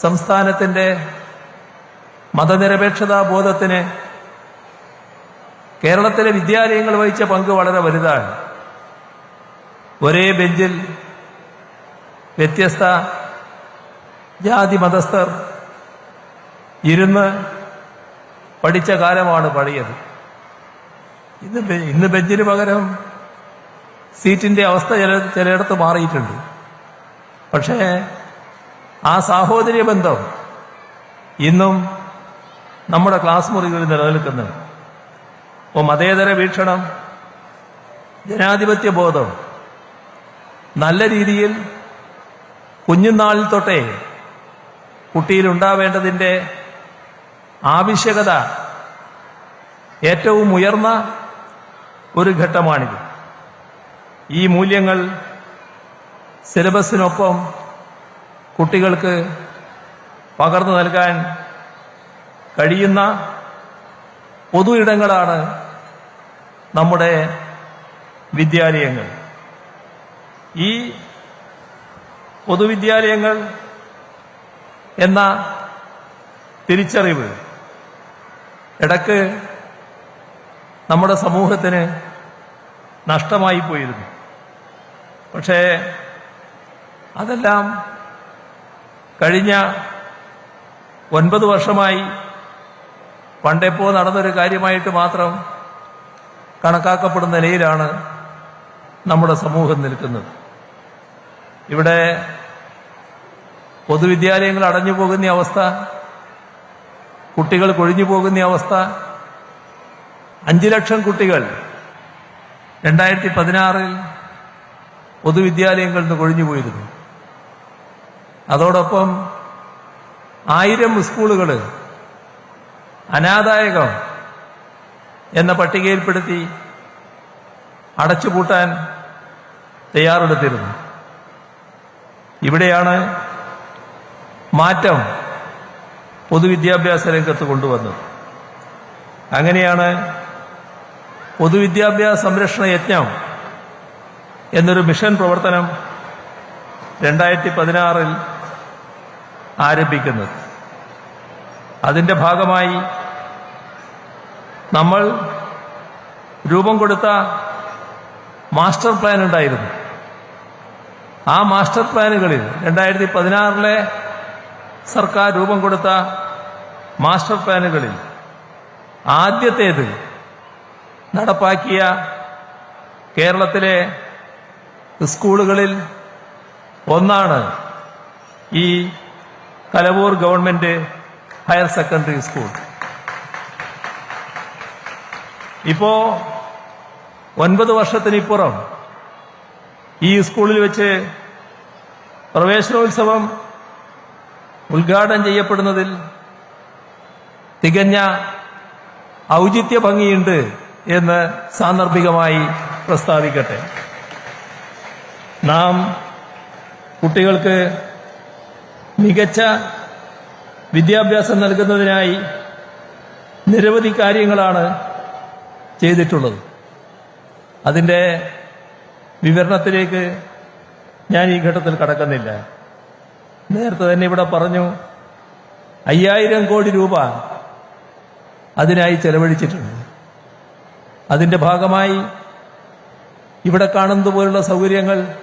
സംസ്ഥാനത്തിന്റെ മതനിരപേക്ഷതാ ബോധത്തിന് കേരളത്തിലെ വിദ്യാലയങ്ങൾ വഹിച്ച പങ്ക് വളരെ വലുതാണ്. ഒരേ ബെഞ്ചിൽ വ്യത്യസ്ത ജാതി മതസ്ഥർ ഇരുന്ന് പഠിച്ച കാലമാണ് പഴയത്. ഇന്ന് ഇന്ന് ബെഞ്ചിന് പകരം സീറ്റിന്റെ അവസ്ഥ ചില ചിലയിടത്ത് മാറിയിട്ടുണ്ട്. പക്ഷേ ആ സാഹോദര്യ ബന്ധം ഇന്നും നമ്മുടെ ക്ലാസ് മുറികളിൽ നിലനിൽക്കുന്നുണ്ട് ഓ മതേതര വീക്ഷണം ജനാധിപത്യ ബോധം നല്ല രീതിയിൽ കുഞ്ഞുനാളിൽ തൊട്ടേ കുട്ടിയിൽ ഉണ്ടാവേണ്ടതിന്റെ ആവശ്യകത ഏറ്റവും ഉയർന്ന ഒരു ഘട്ടമാണിത്. ഈ മൂല്യങ്ങൾ സിലബസിനൊപ്പം കുട്ടികൾക്ക് പകർന്നു നൽകാൻ കഴിയുന്ന പൊതു ഇടങ്ങളാണ് നമ്മുടെ വിദ്യാലയങ്ങൾ. ഈ പൊതുവിദ്യാലയങ്ങൾ എന്ന തിരിച്ചറിവ് ഇടയ്ക്ക് നമ്മുടെ സമൂഹത്തിന് നഷ്ടമായി പോയിരുന്നു. പക്ഷേ അതെല്ലാം കഴിഞ്ഞ ഒൻപത് വർഷമായി പണ്ടെപ്പോ നടന്നൊരു കാര്യമായിട്ട് മാത്രം കണക്കാക്കപ്പെടുന്ന നിലയിലാണ് നമ്മുടെ സമൂഹം നിൽക്കുന്നത്. ഇവിടെ പൊതുവിദ്യാലയങ്ങൾ അടഞ്ഞു പോകുന്ന അവസ്ഥ കുട്ടികൾ കൊഴിഞ്ഞു പോകുന്ന അവസ്ഥ അഞ്ചു ലക്ഷം കുട്ടികൾ രണ്ടായിരത്തി പതിനാറിൽ പൊതുവിദ്യാലയങ്ങളിൽ നിന്ന് കൊഴിഞ്ഞു പോയിരുന്നു. അതോടൊപ്പം ആയിരം സ്കൂളുകൾ അനാദായകം എന്ന പട്ടികയിൽപ്പെടുത്തി അടച്ചുപൂട്ടാൻ തയ്യാറെടുത്തിരുന്നു. ഇവിടെയാണ് മാറ്റം പൊതുവിദ്യാഭ്യാസ രംഗത്ത് കൊണ്ടുവന്നത്. അങ്ങനെയാണ് പൊതുവിദ്യാഭ്യാസ സംരക്ഷണ യജ്ഞം എന്നൊരു മിഷൻ പ്രവർത്തനം രണ്ടായിരത്തി പതിനാറിൽ ആരംഭിക്കുന്നത്. അതിന്റെ ഭാഗമായി നമ്മൾ രൂപം കൊടുത്ത മാസ്റ്റർ പ്ലാൻ ഉണ്ടായിരുന്നു. ആ മാസ്റ്റർ പ്ലാനുകളിൽ രണ്ടായിരത്തി പതിനാറിലെ സർക്കാർ രൂപം കൊടുത്ത മാസ്റ്റർ പ്ലാനുകളിൽ ആദ്യത്തേത് നടപ്പാക്കിയ കേരളത്തിലെ സ്കൂളുകളിൽ ഒന്നാണ് ഈ Kalavoor government higher secondary school. ഇപ്പോ ഒൻപത് വർഷത്തിനിപ്പുറം ഈ സ്കൂളിൽ വെച്ച് പ്രവേശനോത്സവം ഉദ്ഘാടനം ചെയ്യപ്പെടുന്നതിൽ തികഞ്ഞ ഔചിത്യ ഭംഗിയുണ്ട് എന്ന് സാന്ദർഭികമായി പ്രസ്താവിക്കട്ടെ. നാം കുട്ടികൾക്ക് മികച്ച വിദ്യാഭ്യാസം നൽകുന്നതിനായി നിരവധി കാര്യങ്ങളാണ് ചെയ്തിട്ടുള്ളത്. അതിന്റെ വിവരണത്തിലേക്ക് ഞാൻ ഈ ഘട്ടത്തിൽ കടക്കുന്നില്ല. നേരത്തെ തന്നെ ഇവിടെ പറഞ്ഞു അയ്യായിരം കോടി രൂപ അതിനായി ചെലവഴിച്ചിട്ടുണ്ട്. അതിന്റെ ഭാഗമായി ഇവിടെ കാണുന്നതുപോലുള്ള സൗകര്യങ്ങൾ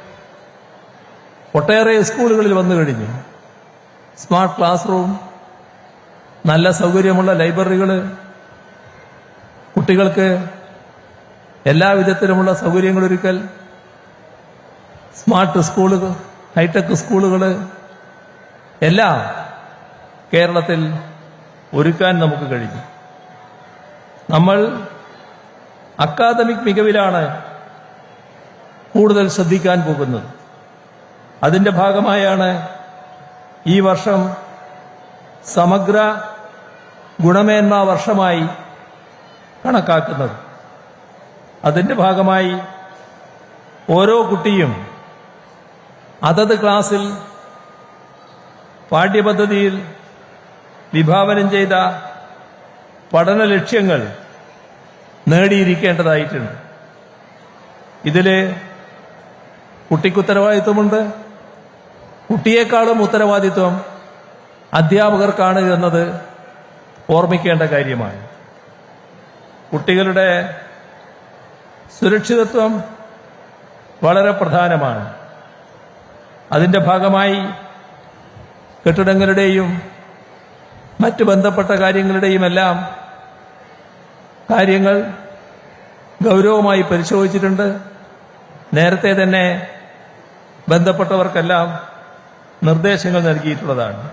ഒട്ടേറെ സ്കൂളുകളിൽ വന്നു കഴിഞ്ഞു. സ്മാർട്ട് ക്ലാസ് റൂം നല്ല സൗകര്യമുള്ള ലൈബ്രറികൾ കുട്ടികൾക്ക് എല്ലാ വിധത്തിലുമുള്ള സൗകര്യങ്ങളൊരുക്കൽ സ്മാർട്ട് സ്കൂളുകൾ ഹൈടെക് സ്കൂളുകൾ എല്ലാം കേരളത്തിൽ ഒരുക്കാൻ നമുക്ക് കഴിഞ്ഞു. നമ്മൾ അക്കാദമിക് മികവിലാണ് കൂടുതൽ ശ്രദ്ധിക്കാൻ പോകുന്നത്. അതിന്റെ ഭാഗമായാണ് ഈ വർഷം സമഗ്ര ഗുണമേന്മ വർഷമായി കണക്കാക്കുന്നത്. അതിന്റെ ഭാഗമായി ഓരോ കുട്ടിയും അതത് ക്ലാസ്സിൽ പാഠ്യപദ്ധതിയിൽ വിഭാവനം ചെയ്ത പഠന ലക്ഷ്യങ്ങൾ നേടിയിരിക്കേണ്ടതായിട്ടുണ്ട്. ഇതിൽ കുട്ടിക്ക് ഉത്തരവാദിത്വമുണ്ട് കുട്ടിയെക്കാളും ഉത്തരവാദിത്വം അധ്യാപകർക്കാണ് എന്നത് ഓർമ്മിക്കേണ്ട കാര്യമാണ്. കുട്ടികളുടെ സുരക്ഷിതത്വം വളരെ പ്രധാനമാണ്. അതിന്റെ ഭാഗമായി കെട്ടിടങ്ങളുടെയും മറ്റ് ബന്ധപ്പെട്ട കാര്യങ്ങളുടെയും എല്ലാം കാര്യങ്ങൾ ഗൗരവമായി പരിശോധിച്ചിട്ടുണ്ട്. നേരത്തെ തന്നെ ബന്ധപ്പെട്ടവർക്കെല്ലാം നിർദ്ദേശങ്ങൾ നൽകിയിട്ടുള്ളതാണ്.